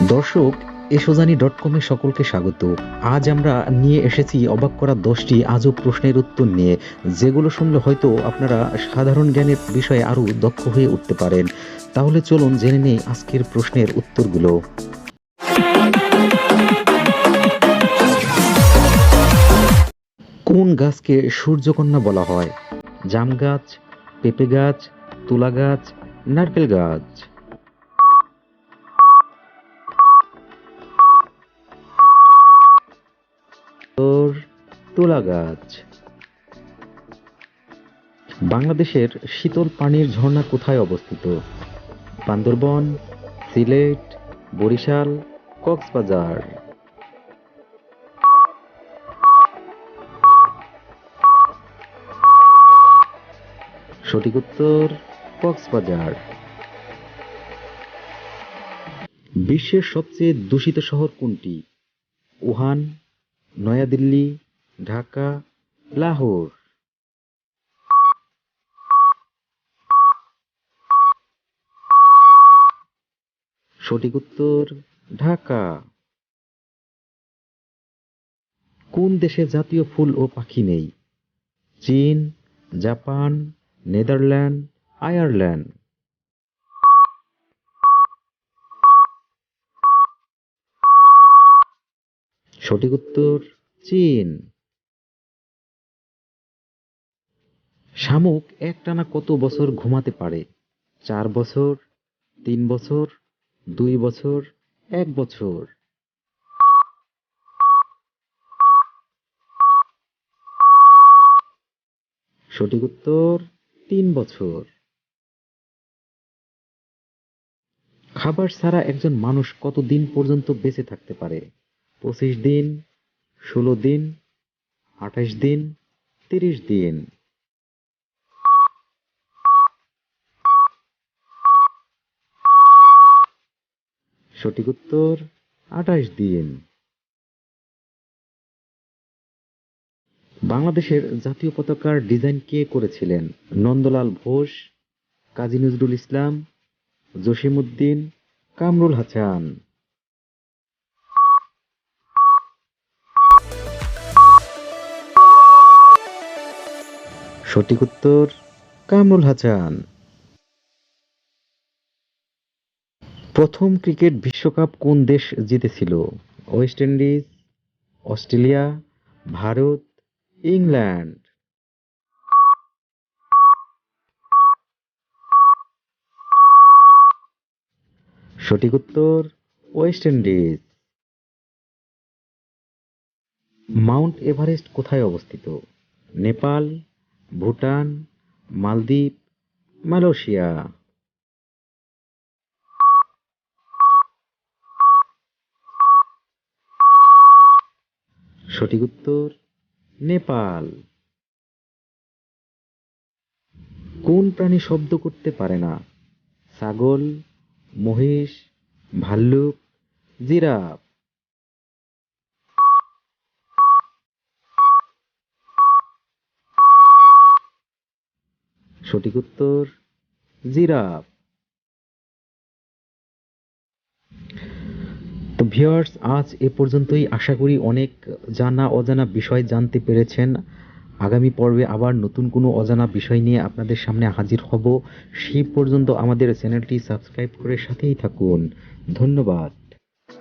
দর্শক, এসোজানি ডট কমে সকলকে স্বাগত। আজ আমরা নিয়ে এসেছি অবাক করা দশটি আজব প্রশ্নের উত্তর নিয়ে, যেগুলো শুনলে হয়তো আপনারা সাধারণ জ্ঞানের বিষয়ে আরও দক্ষ হয়ে উঠতে পারেন। তাহলে চলুন জেনে নেই আজকের প্রশ্নের উত্তরগুলো। কোন গাছকে সূর্যকন্যা বলা হয়? জাম গাছ, পেঁপে গাছ, তুলা গাছ, নারকেল গাছ? তুলা গাছ। বাংলাদেশের শীতল পানির ঝর্ণা কোথায় অবস্থিত? বান্দরবন, সিলেট, বরিশাল, কক্সবাজার। সঠিক উত্তর, কক্সবাজার। বিশ্বের সবচেয়ে দূষিত শহর কোনটি? উহান, নয়াদিল্লি ঢাকা, লাহোর। সঠিক উত্তর, ঢাকা। কোন দেশে জাতীয় ফুল ও পাখি নেই? চীন, জাপান, নেদারল্যান্ড, আয়ারল্যান্ড। সঠিক উত্তর, চীন। শামুক একটানা কত বছর ঘুমাতে পারে? চার বছর, তিন বছর, দুই বছর, এক বছর? সঠিক উত্তর, তিন বছর। খাবার ছাড়া একজন মানুষ কতদিন পর্যন্ত বেঁচে থাকতে পারে? পঁচিশ দিন, ষোলো দিন, আঠাশ দিন, তিরিশ দিন। সঠিক উত্তর আঠাশ দিন। বাংলাদেশের জাতীয় পতাকার ডিজাইন কে করেছিলেন? নন্দলাল ঘোষ, কাজী নজরুল ইসলাম জসিমউদ্দিন কামরুল হাসান। সঠিক উত্তর কামরুল হাসান। প্রথম ক্রিকেট বিশ্বকাপ কোন দেশ জিতেছিল? West Indies, Australia, Bharat, England. সঠিক উত্তর, ওয়েস্ট ইন্ডিজ। মাউন্ট এভারেস্ট কোথায় অবস্থিত? নেপাল, ভুটান, মালদ্বীপ, মালয়েশিয়া। সঠিক উত্তর, নেপাল। কোন প্রাণী শব্দ করতে পারে না? ছাগল, মহিষ, ভাল্লুক, জিরাফ। সঠিক উত্তর, জিরাফ। তো ভিউয়ার্স, আজ এ পর্যন্তই। আশা করি অনেক জানা অজানা বিষয় জানতে পেরেছেন। আগামী পর্বে আবার নতুন কোনো অজানা বিষয় নিয়ে আপনাদের সামনে হাজির হব। সেই পর্যন্ত আমাদের চ্যানেলটি সাবস্ক্রাইব করে সাথেই থাকুন। ধন্যবাদ।